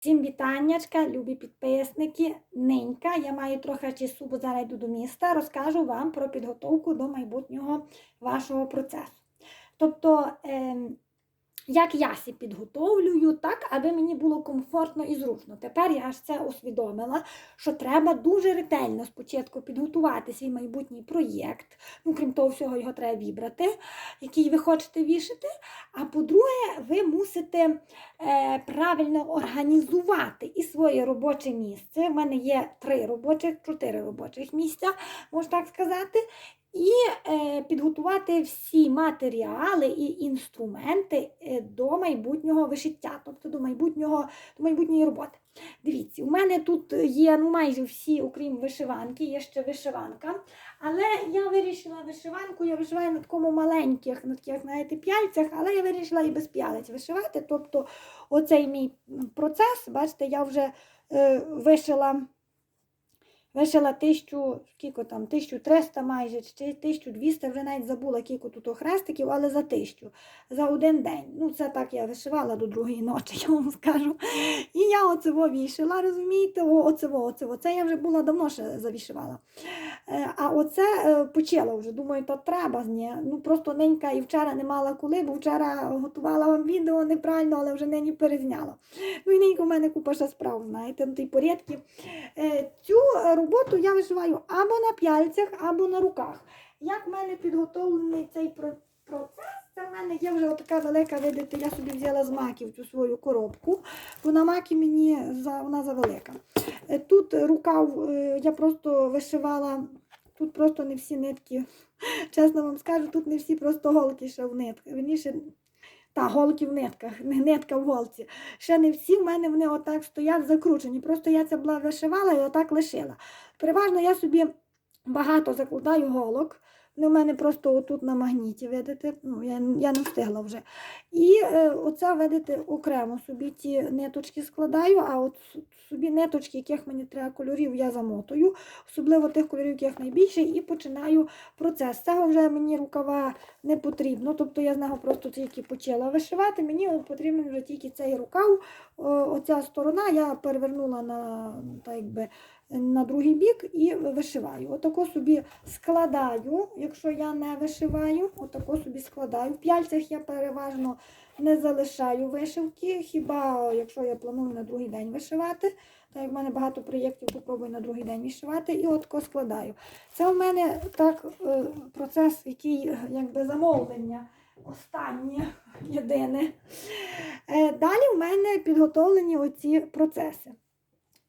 Всім вітаннячка, любі підписники. Ненька. Я маю трохи часу, бо зараз йду до міста. Розкажу вам про підготовку до майбутнього вашого процесу. Тобто, ем, як я сі підготовлюю, так, аби мені було комфортно і зручно. Тепер я ж це усвідомила, що треба дуже ретельно спочатку підготувати свій майбутній проєкт. Ну, крім того, всього його треба вибрати, який ви хочете вішати. А по-друге, ви мусите е, правильно організувати і своє робоче місце. У мене є три робочих, чотири робочих місця, можна так сказати. І е, підготувати всі матеріали і інструменти е, до майбутнього вишиття, тобто до майбутнього, до майбутньої роботи. Дивіться, у мене тут є ну, майже всі, окрім вишиванки, є ще вишиванка. Але я вирішила вишиванку, я вишиваю на такому маленьких, на таких, знаєте, п'яльцях, але я вирішила і без п'ялиць вишивати. Тобто оцей мій процес, бачите, я вже е, вишила. Вишила тисячу, скільки там, 1300 майже, чи 1200, вже навіть забула, кілько тут хрестиків, але за тисячу, за один день. Ну, це так я вишивала до другої ночі, я вам скажу. І я оцево вішила, розумієте, оцево, оцево. Це я вже була давно ще завішивала. Е, А оце е, почала вже. Думаю, то треба. Ні. Ну просто ненька і вчора не мала коли, бо вчора готувала вам відео неправильно, але вже нині перезняла. Ну і ненька в мене купа ще справ, знаєте, на тій порядки. Е, Цю роботу я вишиваю або на п'яльцях, або на руках. Як в мене підготовлений цей процес, це в мене є вже така велика, видите, я собі взяла з маків цю свою коробку, бо на макі мені вона завелика. Тут рукав я просто вишивала, тут просто не всі нитки, чесно вам скажу, тут не всі просто голки ще в нитках. Верніше, та, голки в нитках, нитка в голці. Ще не всі в мене вони отак стоять закручені. Просто я це була вишивала і отак лишила. Переважно я собі багато закладаю голок. Вони в мене просто отут на магніті, видите, ну, я, я не встигла вже. І е, оце, видите, окремо собі ті ниточки складаю, а от собі ниточки, яких мені треба кольорів, я замотую, особливо тих кольорів, яких найбільше, і починаю процес. Цього вже мені рукава не потрібно, тобто я з нього просто тільки почала вишивати, мені потрібен вже тільки цей рукав, оця сторона я перевернула на, так якби, на другий бік і вишиваю. Отако собі складаю, якщо я не вишиваю, отако собі складаю. В п'яльцях я переважно не залишаю вишивки, хіба якщо я планую на другий день вишивати. Так як в мене багато проєктів, попробую на другий день вишивати і отако складаю. Це у мене так е, процес, який е, якби замовлення. Останнє єдине. Далі в мене підготовлені оці процеси.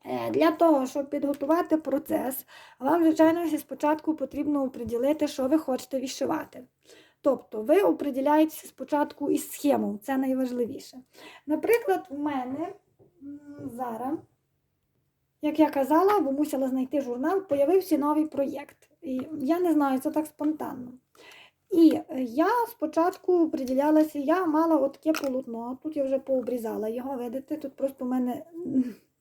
Е, Для того, щоб підготувати процес, вам, звичайно, спочатку потрібно оприділити, що ви хочете вишивати. Тобто ви оприділяєтеся спочатку із схемою, це найважливіше. Наприклад, в мене зараз, як я казала, бо мусила знайти журнал, появився новий проєкт. І я не знаю, це так спонтанно. І е, я спочатку приділялася, я мала отаке полотно, тут я вже пообрізала його, видите, тут просто в мене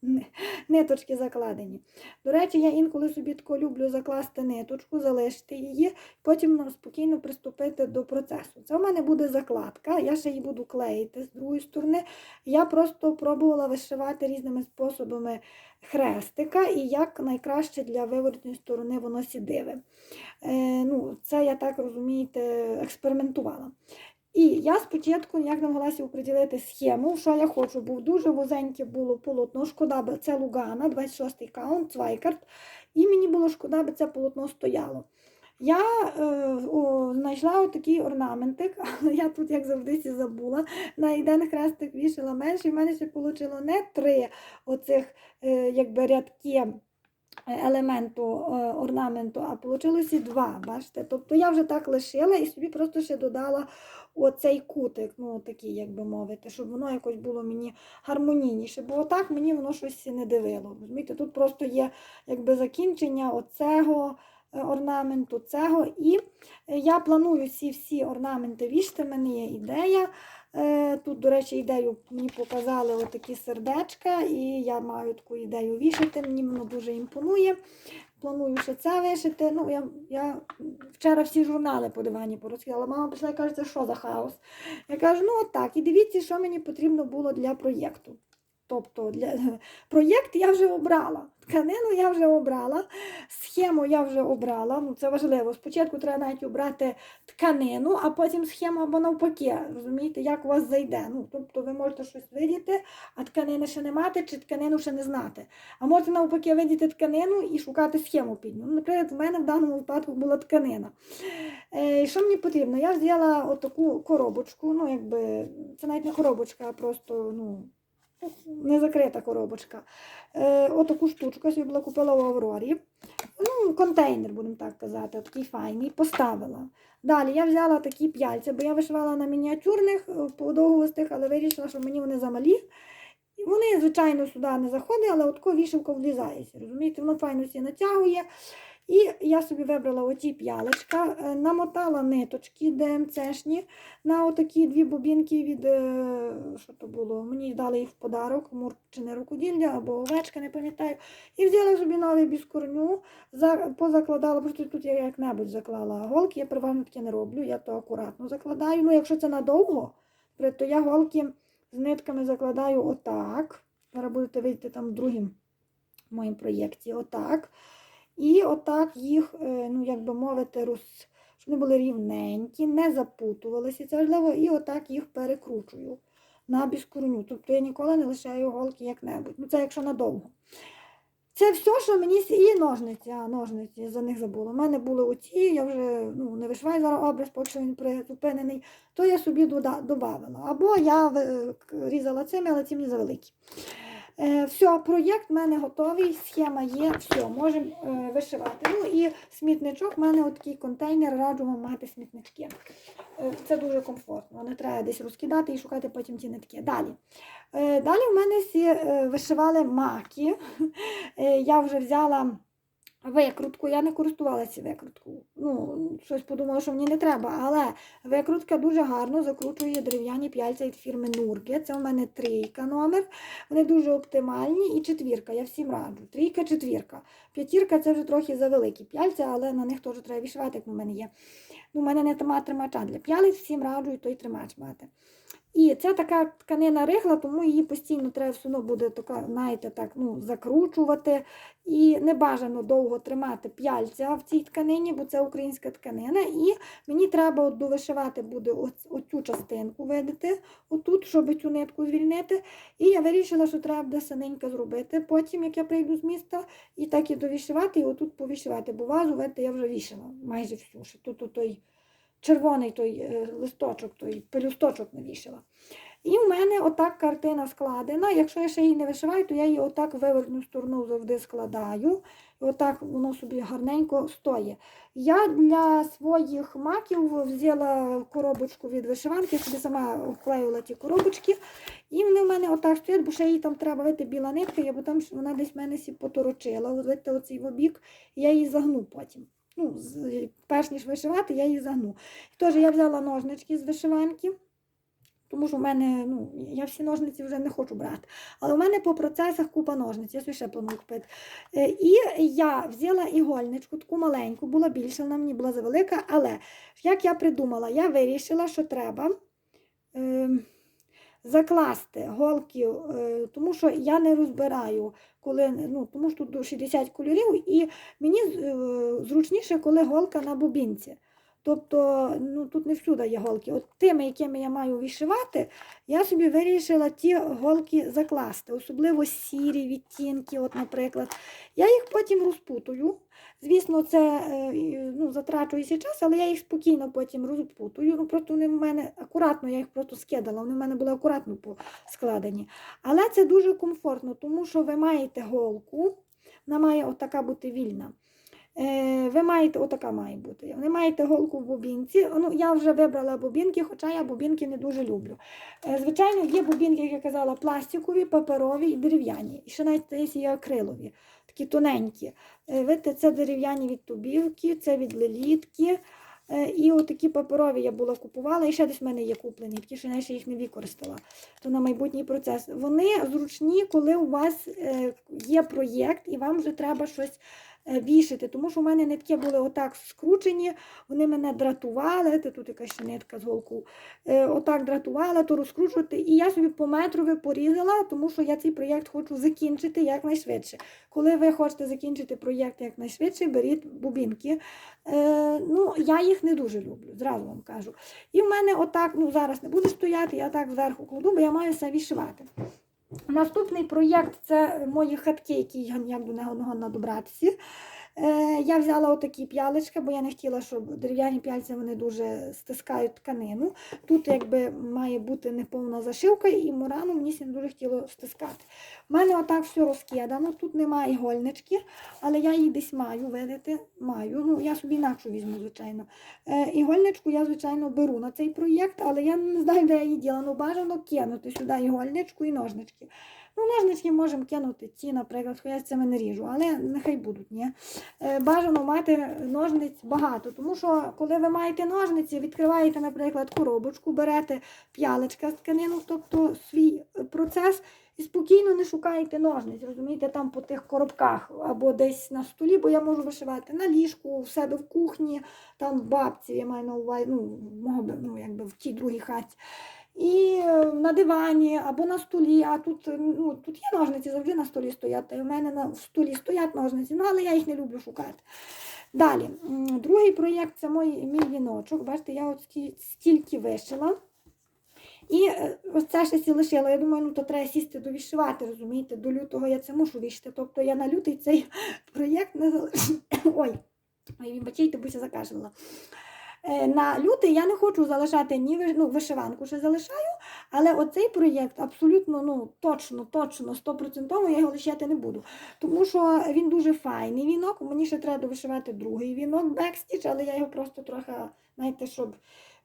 ниточки закладені. До речі, я інколи собі тако люблю закласти ниточку, залишити її, потім ну, спокійно приступити до процесу. Це в мене буде закладка, я ще її буду клеїти з другої сторони. Я просто пробувала вишивати різними способами хрестика і як найкраще для виворотної сторони воно сідиве. Е, ну, це я так розумієте, експериментувала. І я спочатку ніяк намагалася оприділити схему, що я хочу, бо дуже вузеньке було полотно. Шкода, би це Лугана, 26-й каунт, Цвайкарт. І мені було шкода, би це полотно стояло. Я е, о, знайшла отакий орнаментик, але я тут, як завжди, забула. На один хрестик вішала менше, і в мене ще вийшло не три оцих е, якби, рядки елементу е, орнаменту, а вийшло два. Бачите? Тобто я вже так лишила і собі просто ще додала оцей кутик, ну такий, як би мовити, щоб воно якось було мені гармонійніше. Бо отак мені воно щось не дивило. Розумієте? Тут просто є якби закінчення оцього. Е, Орнаменту цього, і е, я планую ці всі орнаменти вішати. В мене є ідея. Е, Тут, до речі, ідею мені показали отакі сердечка, і я маю таку ідею вішати. Мені воно дуже імпонує. Планую ще це вишити. Ну, я, я вчора всі журнали по дивані порозкидала. Мама прийшла і каже, це що за хаос? Я кажу, ну от так, і дивіться, що мені потрібно було для проєкту. Тобто для проєкт я вже обрала. Тканину я вже обрала, схему я вже обрала. Ну, це важливо. Спочатку треба навіть обрати тканину, а потім схему або навпаки. Розумієте, як у вас зайде. Ну, тобто ви можете щось видіти, а тканини ще не мати, чи тканину ще не знати. А можете навпаки видіти тканину і шукати схему під. Ну, Наприклад, в мене в даному випадку була тканина. Е, що мені потрібно? Я взяла отаку коробочку, ну, якби, це навіть не коробочка, а просто, ну не закрита коробочка. Е, Отаку штучку я собі була купила у Аврорі. Ну, контейнер, будемо так казати, такий файний, поставила. Далі я взяла такі п'яльця, бо я вишивала на мініатюрних е, подовгостих, але вирішила, що мені вони замалі. Вони, звичайно, сюди не заходять, але отко вішивка влізається. Розумієте, воно файно всі натягує. І я собі вибрала оті п'ялечка, е, намотала ниточки ДМЦшні на отакі дві бобінки від, е, що то було, мені дали їх в подарок, мурчине рукоділля або овечка, не пам'ятаю. І взяла собі новий біскорню, позакладала, просто тут я як-небудь заклала голки, я переважно таке не роблю, я то акуратно закладаю. Ну, якщо це надовго, то я голки з нитками закладаю отак. Зараз будете видіти там в другому моїм проєкті, отак. І отак їх, е, ну, як би мовити, роз... щоб вони були рівненькі, не запутувалися, це важливо, і отак їх перекручую на біскорню. Тобто я ніколи не лишаю голки як-небудь. Ну, це якщо надовго. Це все, що мені і ножниці, а ножниці, за них забула. У мене були оці, я вже ну, не вишиваю зараз образ, поки він призупинений, то я собі дода- додавала. Або я е, різала цими, але ці мені завеликі. Е, все, проєкт в мене готовий, схема є, все, можемо е, вишивати. Ну і смітничок, в мене такий контейнер, раджу вам мати смітнички. Е, це дуже комфортно, не треба десь розкидати і шукати потім ті нитки. Далі. Далі в мене всі вишивали маки. Я вже взяла викрутку, я не користувалася викруткою. Ну, щось подумала, що мені не треба, але викрутка дуже гарно закручує дерев'яні п'яльця від фірми Нурки. Це у мене трійка номер. Вони дуже оптимальні. І четвірка, я всім раджу. Трійка, четвірка. П'ятірка це вже трохи завеликі п'яльця, але на них теж треба вішувати, як у мене є. Ну, у мене не тема тримача для п'ялиць, всім раджу і той тримач мати. І це така тканина рихла, тому її постійно треба все одно буде така, знаєте, так, ну, закручувати. І не бажано довго тримати п'яльця в цій тканині, бо це українська тканина. І мені треба от довишивати буде оцю частинку, видите, отут, щоб цю нитку звільнити. І я вирішила, що треба буде синенько зробити. Потім, як я прийду з міста, і так і довішивати, і отут повішивати. Бо вазу, видите, я вже вішала майже всю. Ще тут той червоний той е, листочок, той пелюсточок навішала. І в мене отак картина складена. Якщо я ще її не вишиваю, то я її отак в сторону завжди складаю. І отак воно собі гарненько стоїть. Я для своїх маків взяла коробочку від вишиванки, собі сама вклеювала ті коробочки. І вони в мене отак стоять, бо ще їй там треба вити біла нитка, бо там вона десь в мене сі поторочила. Оцей в обік, я її загну потім. Ну, перш ніж вишивати, я її загну. Тож я взяла ножнички з вишиванки. Тому що в мене, ну, я всі ножниці вже не хочу брати. Але у мене по процесах купа ножниць, я собі ще планую купити. Е, І я взяла ігольничку, таку маленьку, була більша, вона мені була завелика, але як я придумала, я вирішила, що треба е, закласти голки, е, тому що я не розбираю, коли, ну, тому що тут до 60 кольорів, і мені е, зручніше, коли голка на бобінці. Тобто ну, тут не всюди є голки. От тими, якими я маю вишивати, я собі вирішила ті голки закласти, особливо сірі відтінки, от, наприклад. Я їх потім розпутую. Звісно, це е, ну, затрачується час, але я їх спокійно потім розпутую. Ну, просто вони в мене акуратно, я їх просто скидала, вони в мене були акуратно складені. Але це дуже комфортно, тому що ви маєте голку, вона має отака бути вільна. Е, Ви маєте, отака має бути. Ви маєте голку в бобінці. Ну, я вже вибрала бобінки, хоча я бобінки не дуже люблю. Е, Звичайно, є бобінки, як я казала, пластикові, паперові і дерев'яні. І ще навіть є акрилові, такі тоненькі. Е, Видите, це дерев'яні від тубівки, це від лелітки. Е, І отакі паперові я була купувала, і ще десь в мене є куплені, ті, що я їх не використала. То на майбутній процес. Вони зручні, коли у вас е, є проєкт, і вам вже треба щось вішати, тому що в мене нитки були отак скручені, вони мене дратували. Тут якась нитка з голку. Е, Отак дратувала, то розкручувати. І я собі по метрові порізала, тому що я цей проєкт хочу закінчити якнайшвидше. Коли ви хочете закінчити проєкт якнайшвидше, беріть бубінки. Е, ну, я їх не дуже люблю, зразу вам кажу. І в мене отак, ну зараз не буде стояти, я так зверху кладу, бо я маю все вішивати. Наступний проєкт це мої хатки, які я ніяк до нього не. Е, я взяла отакі п'ялечка, бо я не хотіла, щоб дерев'яні п'яльця вони дуже стискають тканину. Тут якби має бути неповна зашивка, і мурану мені не дуже хотіло стискати. У мене отак все розкидано, тут немає ігольнички, але я її десь маю, видите, маю. Ну, я собі інакше візьму, звичайно. Е, ігольничку я, звичайно, беру на цей проєкт, але я не знаю, де я її діла. Ну, бажано кинути сюди ігольничку і ножнички. Ну, ножнички можемо кинути ті, наприклад, я з цими не ріжу, але нехай будуть. Ні? Е, Бажано мати ножниць багато, тому що коли ви маєте ножниці, відкриваєте, наприклад, коробочку, берете п'ялечка з тканину, тобто свій процес, і спокійно не шукаєте ножниць, розумієте, там по тих коробках або десь на столі, бо я можу вишивати на ліжку, в себе в кухні, там в бабці, я маю на увазі, ну, ну, якби в тій другій хаті. І е, на дивані або на столі, а тут, ну, тут є ножниці, завжди на столі стоять. Й у мене на в столі стоять ножниці, ну але я їх не люблю шукати. Далі, другий проєкт це мій, мій віночок. Бачите, я от стільки вишила. І е, ось це ще сі лишила. Я думаю, ну то треба сісти довішивати, розумієте? До лютого я це мушу вішити. Тобто я на лютий цей проєкт не залишила. Ой, ой, вибачайте, бо я закашляла. Е, На лютий я не хочу залишати ні ну, вишиванку, ще залишаю, але оцей проєкт абсолютно ну, точно, точно, стопроцентово я його лишати не буду. Тому що він дуже файний вінок. Мені ще треба довишивати другий вінок бекстіч, але я його просто трохи, знаєте, щоб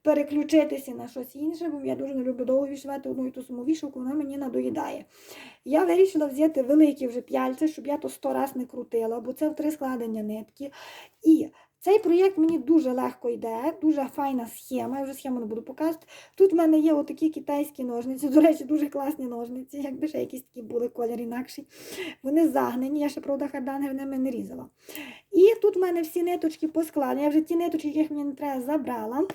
переключитися на щось інше, бо я дуже не люблю довго вишивати одну і ту саму вішалку, вона мені надоїдає. Я вирішила взяти великі вже п'яльці, щоб я то сто раз не крутила, бо це в три складення нитки. І цей проєкт мені дуже легко йде, дуже файна схема, я вже схему не буду показувати. Тут в мене є отакі китайські ножниці, до речі, дуже класні ножниці, якби ще якісь такі були колір інакший. Вони загнені, я ще, правда, харданги ними не різала. І тут в мене всі ниточки поскладені. Я вже ті ниточки, яких мені не треба, забрала.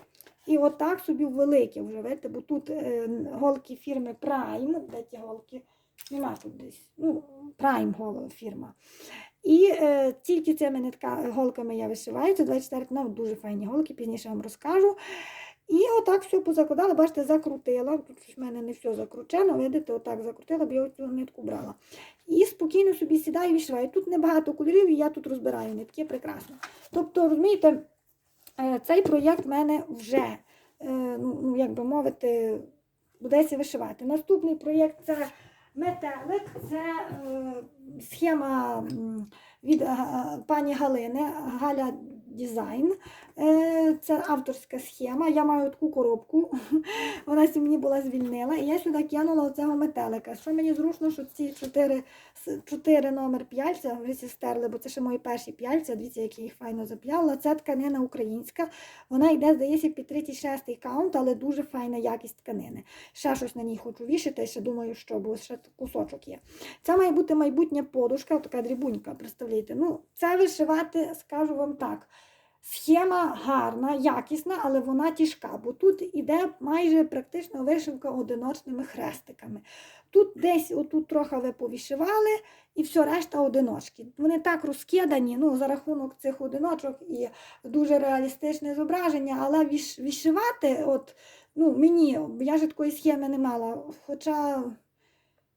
І отак собі великі вже, видите, бо тут е, голки фірми Prime, де ті голки? Нема тут десь. Ну, Prime фірма. І е, тільки цими голками я вишиваю. Це 24 ну, дуже файні голки, пізніше вам розкажу. І отак все позакладала, бачите, закрутила. Тут в мене не все закручено, видите, отак закрутила, бо я цю нитку брала. І спокійно собі сідаю і вишиваю. Тут небагато кольорів, і я тут розбираю нитки прекрасно. Тобто, розумієте, е, цей проєкт в мене вже, е, ну, як би мовити, будеться вишивати. Наступний проєкт це метелик, це схема від пані Галини, Галя Дизайн. Е, Це авторська схема. Я маю таку коробку. Вона мені була звільнила. І я сюди кинула оцього метелика. Що мені зручно, що ці чотири, с- чотири номер п'яльця вже стерли, бо це ще мої перші п'яльця. Дивіться, як я їх файно зап'яла. Це тканина українська. Вона йде, здається, під 36 каунт, але дуже файна якість тканини. Ще щось на ній хочу вішати, ще думаю, що, бо ще кусочок є. Це має бути майбутня подушка, така дрібунька, представляєте. Ну, це вишивати, скажу вам так. Схема гарна, якісна, але вона тяжка, бо тут іде майже практично вишивка одиночними хрестиками. Тут десь отут трохи ви повишивали, і все решта одиночки. Вони так розкидані, ну, за рахунок цих одиночок і дуже реалістичне зображення, але віш, вишивати, от, ну, мені, я ж такої схеми не мала. Хоча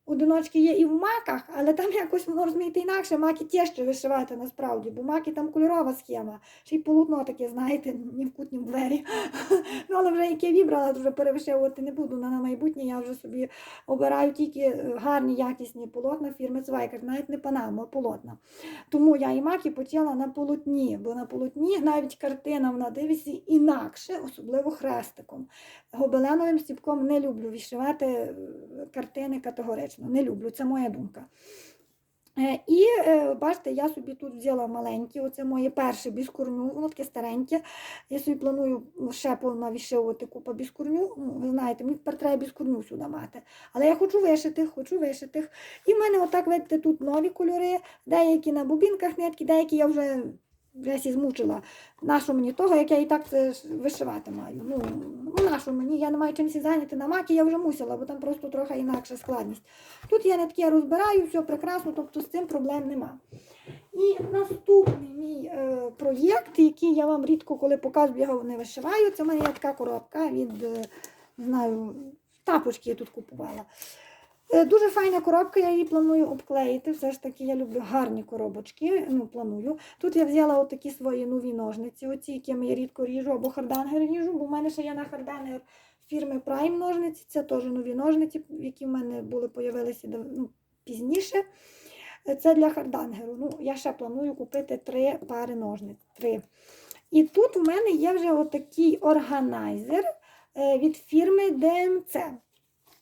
одиночки є і в маках, але там якось воно розумієте інакше, маки тяжче вишивати насправді, бо маки там кольорова схема, ще й полотно таке, знаєте, ні в кут, ні в двері. ну, але вже яке вибрала, то вже перевишивувати не буду. На, на майбутнє я вже собі обираю тільки е, гарні, якісні полотна фірми Цвайкер, навіть не панама, а полотна. Тому я і маки почала на полотні, бо на полотні навіть картина вона дивиться інакше, особливо хрестиком. Гобеленовим стіпком не люблю вишивати е, картини категорично. Не люблю, це моя думка. Е, І е, бачите, я собі тут взяла маленькі, оце моє перше біскурню, воно таке стареньке. Я собі планую ще навішивати купа біскурню. Ну, ви знаєте, мені тепер треба біскурню сюди мати. Але я хочу вишитих, хочу вишитих. І в мене отак, видите, тут нові кольори, деякі на бобінках нитки, деякі я вже вже сі змучила. Нащо мені того, як я і так це вишивати маю. Ну, ну нащо мені, я не маю чимось зайняти на макі, я вже мусила, бо там просто трохи інакша складність. Тут я нитки розбираю, все прекрасно, тобто з цим проблем нема. І наступний мій е, проєкт, який я вам рідко коли показую, я його не вишиваю, це в мене є така коробка від, е, знаю, тапочки я тут купувала. Е, Дуже файна коробка, я її планую обклеїти. Все ж таки я люблю гарні коробочки. Ну, планую. Тут я взяла отакі свої нові ножниці, оці, якими я рідко ріжу, або хардангер ріжу, бо в мене ще є на хардангер фірми Prime ножниці. Це теж нові ножниці, які в мене були появилися ну, пізніше. Це для хардангеру. Ну, я ще планую купити три пари ножниць. Три. І тут у мене є вже отакий органайзер е, від фірми DMC.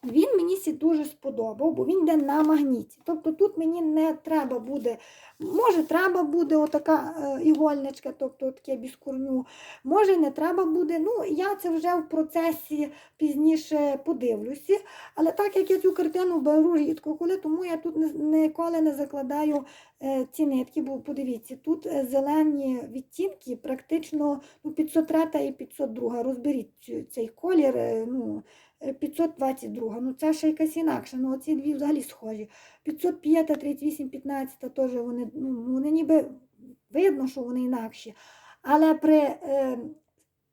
Він мені сі дуже сподобав, бо він йде на магніті. Тобто тут мені не треба буде, може, треба буде отака е, ігольничка, тобто таке біскурню, може не треба буде. Ну, я це вже в процесі пізніше подивлюся. Але так як я цю картину беру рідко, коли, тому я тут ніколи не закладаю е, ці нитки, бо подивіться, тут е, зелені відтінки, практично ну, 503 і 502. Розберіть цей колір. ну, 522, ну це ще якась інакша, ну оці дві взагалі схожі. 505, 38, 15 теж вони, ну, вони ніби видно, що вони інакші. Але при е,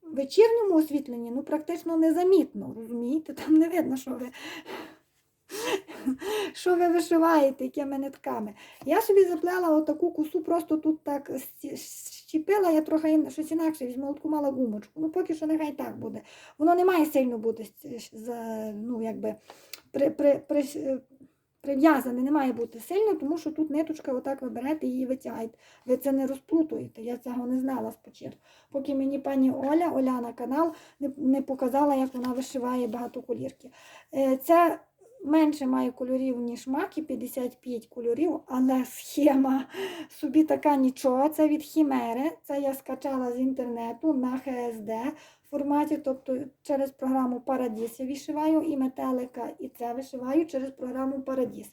вечірньому освітленні ну, практично незамітно, розумієте? Там не видно, що ви, що ви вишиваєте, якими нитками. Я собі заплела отаку косу, просто тут так щепила, я трохи щось інакше візьму, таку мала гумочку. Ну, поки що нехай так буде. Воно не має сильно бути ну, якби, при, при, при, е, прив'язане, не має бути сильно, тому що тут ниточка, отак ви берете і її витягаєте. Ви це не розплутуєте. Я цього не знала спочатку. Поки мені пані Оля, Оляна канал, не, не показала, як вона вишиває багатоколірки. Це менше має кольорів, ніж маки, 55 кольорів, але схема собі така нічого. Це від Хімери. Це я скачала з інтернету на ХСД форматі, тобто через програму Парадіс я вишиваю і метелика, і це вишиваю через програму Парадіс.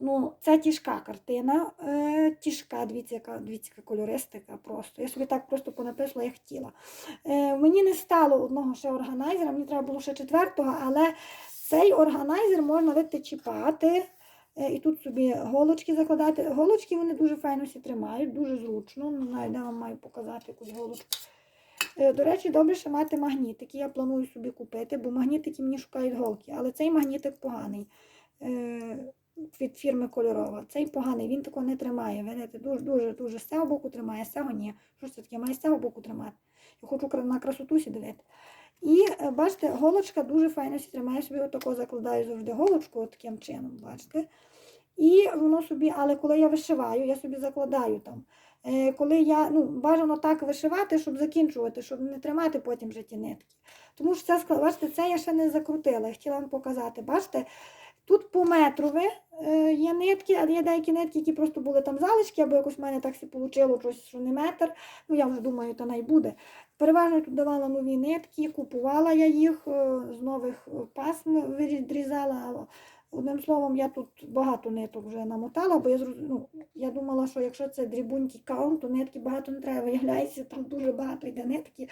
Е, ну, це тяжка картина, е, тяжка, дивіться, яка, дивіться, яка кольористика просто. Я собі так просто понаписала, як хотіла. Е, мені не стало одного ще органайзера, мені треба було ще четвертого, але цей органайзер можна видите, чіпати. Е, І тут собі голочки закладати. Голочки вони дуже файно всі тримають, дуже зручно. Не знаю, де вам маю показати якусь голочку. Е, До речі, добре ще мати магнітики. Я планую собі купити, бо магнітики мені шукають голки. Але цей магнітик поганий. Від фірми кольорова. Цей поганий, він такого не тримає. Видите, дуже дуже дуже з цього боку тримає, з ні. Що це таке? Має з цього боку тримати. Я хочу на красотусі дивити. І е, бачите, голочка дуже файно тримає. Собі отако закладаю завжди голочку таким чином, бачите. І воно собі, але коли я вишиваю, я собі закладаю там. Е, коли я, ну, бажано так вишивати, щоб закінчувати, щоб не тримати потім вже ті нитки. Тому що це, бачите, це я ще не закрутила, я хотіла вам показати. Бачите, тут по метрові е, є нитки, а є деякі нитки, які просто були там залишки, або якось в мене так вийшло, щось, що не метр. Ну, я вже думаю, то най буде. Переважно тут давала нові нитки, купувала я їх е, з нових пасм відрізала. Одним словом, я тут багато ниток вже намотала, бо я ну, я думала, що якщо це дрібунький каунт, то нитки багато не треба. Виявляється, там дуже багато йде нитки,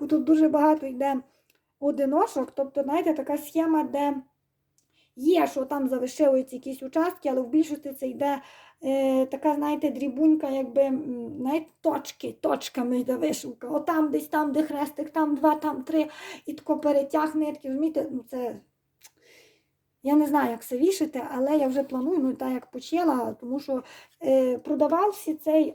бо тут дуже багато йде одиношок. Тобто, знаєте, така схема, де є, що там залишилися якісь участки, але в більшості це йде е, така, знаєте, дрібунька, якби знаєте, точки, точками йде вишивка. Отам десь там, де хрестик, там два, там три, і тако перетяг нитки. Розумієте, ну це. Я не знаю, як це вішати, але я вже планую, ну так як почала, тому що продавався цей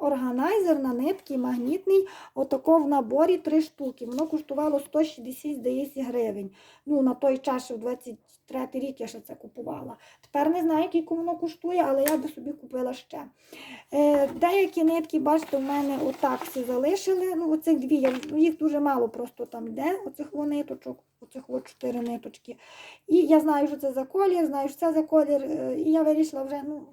органайзер на нитки магнітний, отако в наборі три штуки. Воно коштувало 160, здається, гривень. Ну, на той час, в 23 рік я ще це купувала. Тепер не знаю, скільки воно коштує, але я би собі купила ще. Е, деякі нитки, бачите, в мене отак всі залишили. Ну, оцих дві, їх дуже мало просто там йде, оцих ниточок. Оцих от чотири ниточки. І я знаю, що це за колір, знаю, що це за колір. е, І я вирішила вже, ну,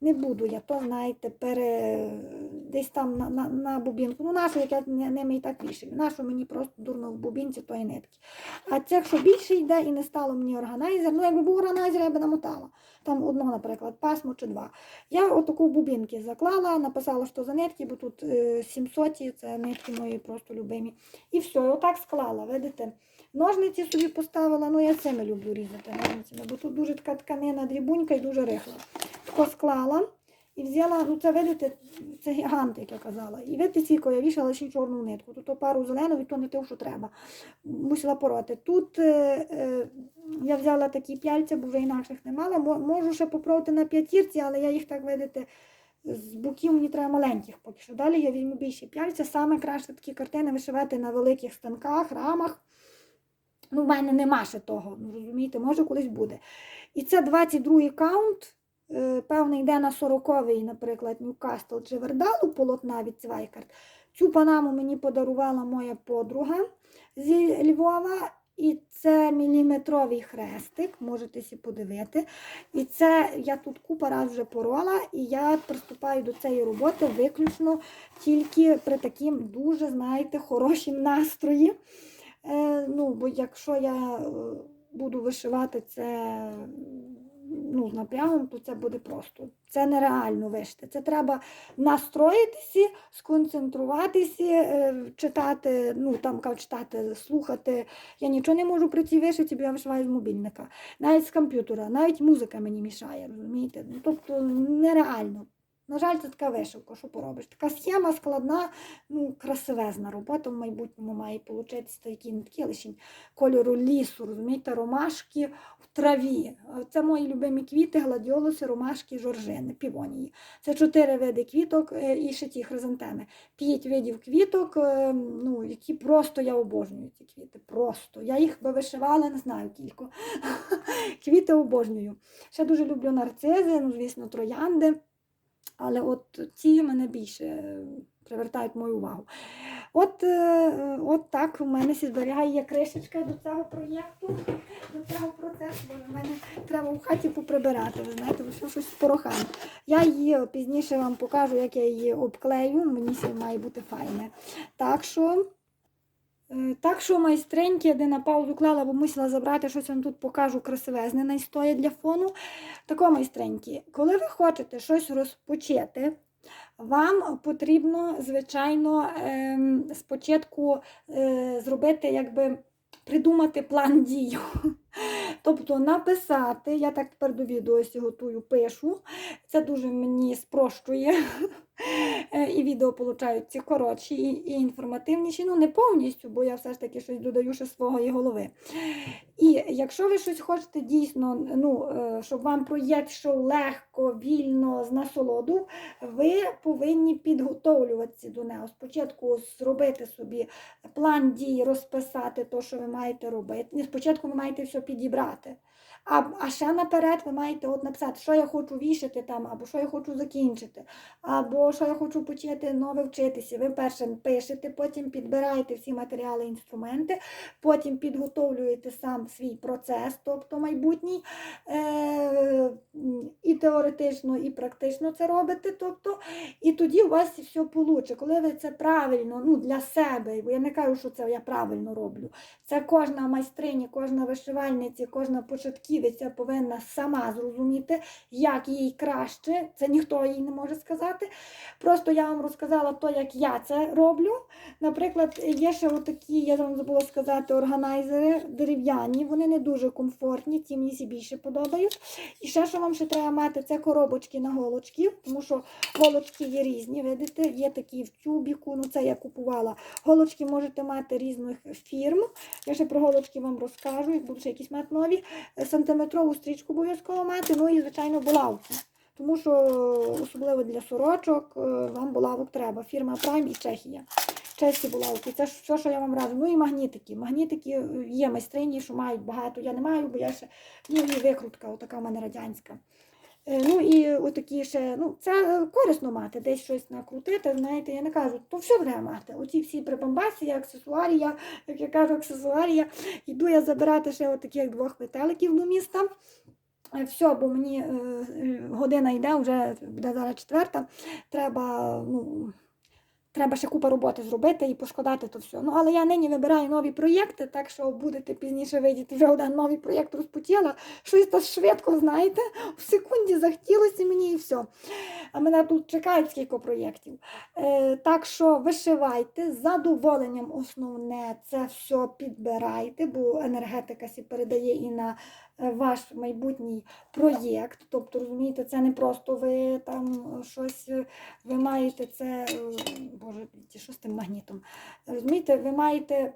не буду я то, знаєте, пере... десь там на, на, на бубінку. Ну, нашу, як я ними і так вішаю. Нашу мені просто дурно в бубінці тої нитки. А це, якщо більше йде і не стало мені органайзер, ну якби був органайзер, я би намотала. Там одно, наприклад, пасмо чи два. Я отаку в бубінки заклала, написала, що за нитки, бо тут е, 700, це нитки мої просто любимі. І все, і отак склала, видите. Ножниці собі поставила, ну я цими люблю різати ножницями, бо тут дуже така тканина дрібунька і дуже рихла. Тако склала і взяла, ну це видите, це гігант, як я казала. І видите, ціко я вішала ще чорну нитку. Тут пару зелену, і то не те, що треба. Мусила пороти. Тут е, е, я взяла такі п'яльця, бо вже інакших не мала. Можу ще попробувати на п'ятірці, але я їх так видите. З боків мені треба маленьких поки що. Далі я візьму більші п'яльця. Саме краще такі картини вишивати на великих станках, рамах. Ну, в мене нема ще того, ну, розумієте, може колись буде. І це 22-й каунт. Е, Певний йде на 40-й, наприклад, Ньюкасл чи Вердалу полотна від Цвайкарт. Цю панаму мені подарувала моя подруга зі Львова. І це міліметровий хрестик, можете сі подивити. І це я тут купа раз вже порола, і я приступаю до цієї роботи виключно тільки при таким дуже, знаєте, хорошім настрої. Е, ну, бо якщо я е, буду вишивати це ну, з напрягом, то це буде просто. Це нереально вишити. Це треба настроїтися, сконцентруватися, е, читати, ну там кажуть, читати, слухати. Я нічого не можу при цій вишиті, бо я вишиваю з мобільника, навіть з комп'ютера, навіть музика мені мішає, розумієте? Ну, тобто нереально. На жаль, це така вишивка, що поробиш. Така схема складна, ну, красивезна робота в майбутньому має получитися такі не такі кольору лісу, розумієте, ромашки в траві. Це мої любимі квіти, гладіолуси, ромашки, жоржини, півонії. Це чотири види квіток е, і ще ті хризантеми. П'ять видів квіток, е, ну, які просто я обожнюю ці квіти. Просто. Я їх би вишивала, не знаю кілько. Квіти обожнюю. Ще дуже люблю нарцизи, ну, звісно, троянди. Але от ці мене більше привертають мою увагу. От, е, от так в мене зберігає кришечка до цього проєкту, до цього процесу, бо в мене треба в хаті поприбирати, ви знаєте, все щось з. Я її пізніше вам покажу, як я її обклею, мені все має бути файне. Так що. Е, Так що майстреньки, я де на паузу клала, бо мусила забрати щось вам тут покажу красивезне найстоє для фону. Тако майстренькі, коли ви хочете щось розпочати, вам потрібно, звичайно, ем, спочатку е, зробити, якби придумати план дій. Тобто написати, я так тепер до відео готую, пишу. Це дуже мені спрощує. Е, І відео получаються коротші і, інформативніші. Ну, не повністю, бо я все ж таки щось додаю ще своєї голови. І якщо ви щось хочете дійсно, ну, е, щоб вам проєкт йшов легко, вільно, з насолоду, ви повинні підготовлюватися до нього. Спочатку зробити собі план дій, розписати те, що ви маєте робити. Спочатку ви маєте все підібрати. А, а ще наперед ви маєте от написати, що я хочу вішати там, або що я хочу закінчити, або що я хочу почати нове вчитися. Ви перше пишете, потім підбираєте всі матеріали, інструменти, потім підготовлюєте сам свій процес, тобто майбутній, е- і теоретично, і практично це робите. Тобто, і тоді у вас все вийде. Коли ви це правильно ну, для себе, бо я не кажу, що це я правильно роблю. Це кожна майстриня, кожна вишивальниця, кожна початківиця повинна сама зрозуміти, як їй краще. Це ніхто їй не може сказати. Просто я вам розказала то, як я це роблю. Наприклад, є ще отакі, я вам забула сказати, органайзери дерев'яні, вони не дуже комфортні, ті мені всі більше подобають. І ще, що вам ще треба мати, це коробочки на голочки, тому що голочки є різні, видите, є такі в тюбіку, ну це я купувала. Голочки можете мати різних фірм. Я ще про голочки вам розкажу, як буду ще якісь мати нові. Е, Сантиметрову стрічку обов'язково мати, ну і, звичайно, булавку. Тому що особливо для сорочок е, вам булавок треба. Фірма Prime і Чехія. Чеські булавки. Це все, що я вам раджу. Ну і магнітики. Магнітики е, є майстрині, що мають багато. Я не маю, бо я ще ну, і викрутка, отака в мене радянська. Е, Ну і отакі ще, ну це корисно мати, десь щось накрутити, знаєте, я не кажу, то все треба мати. Оці всі прибамбасі, аксесуарія, як я кажу, аксесуарія. Йду я забирати ще отаких двох метеликів до міста. Е, Все, бо мені е, година йде, вже буде зараз четверта. Треба, ну, треба ще купа роботи зробити і поскладати то все. Ну, але я нині вибираю нові проєкти, так що будете пізніше видіти вже один новий проєкт розпочала. Щось то швидко, знаєте, в секунді захотілося мені і все. А мене тут чекають скільки проєктів. Е, так що вишивайте з задоволенням основне це все підбирайте, бо енергетика сі передає і на ваш майбутній проєкт. Тобто, розумієте, це не просто ви там щось, е, ви маєте це, е, боже, що з тим магнітом? Розумієте, ви маєте.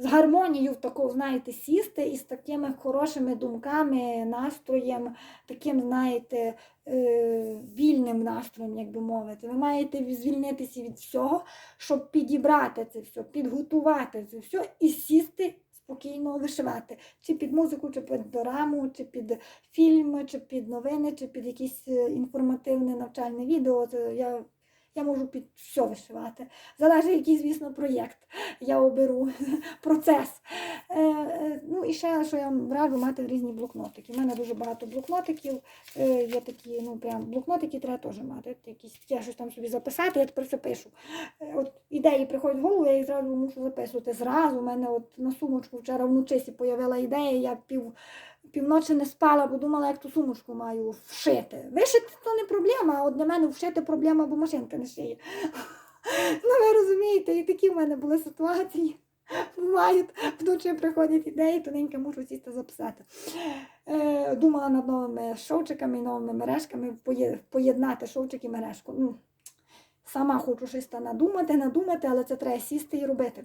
З гармонією в таку, знаєте, сісти і з такими хорошими думками, настроєм, таким, знаєте, е, вільним настроєм, як би мовити. Ви маєте звільнитися від всього, щоб підібрати це все, підготувати це все і сісти спокійно вишивати. Чи під музику, чи під дораму, чи під фільм, чи під новини, чи під якесь е, інформативне навчальне відео. Я, я можу під все вишивати. Залежить, який, звісно, проєкт я оберу, процес. Е, е, ну і ще, що я раджу мати різні блокнотики. У мене дуже багато блокнотиків. Е, є такі, ну прям блокнотики треба теж мати. Якісь я щось там собі записати, я тепер все пишу. Е, От ідеї приходять в голову, я їх зразу мушу записувати. Зразу у мене от на сумочку вчора вночі появила ідея, я пів. Півночі не спала, бо думала, як ту сумочку маю вшити. Вишити то не проблема, а от для мене вшити проблема, бо машинка не шиє. Ну, ви розумієте, і такі в мене були ситуації. Бувають, вночі приходять ідеї, тоненько мушу сісти записати. Е, думала над новими шовчиками і новими мережками поєднати шовчик і мережку. Ну, сама хочу щось надумати, надумати, але це треба сісти і робити.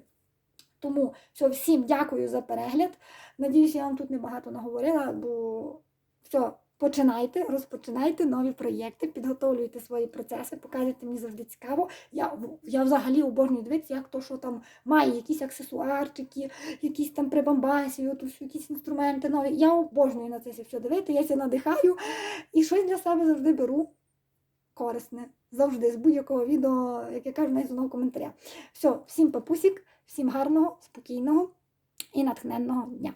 Тому все, всім дякую за перегляд. Надіюсь, я вам тут небагато наговорила, бо все, починайте, розпочинайте нові проєкти, підготовлюйте свої процеси, показуйте мені завжди цікаво. Я, я взагалі обожнюю дивитися, як то, що там має, якісь аксесуарчики, якісь там прибамбасі, якісь інструменти нові. Я обожнюю на це все дивити, я ся надихаю і щось для себе завжди беру корисне. Завжди з будь-якого відео, як я кажу, навіть з одного коментаря. Все, всім папусік, всім гарного, спокійного і натхненного дня.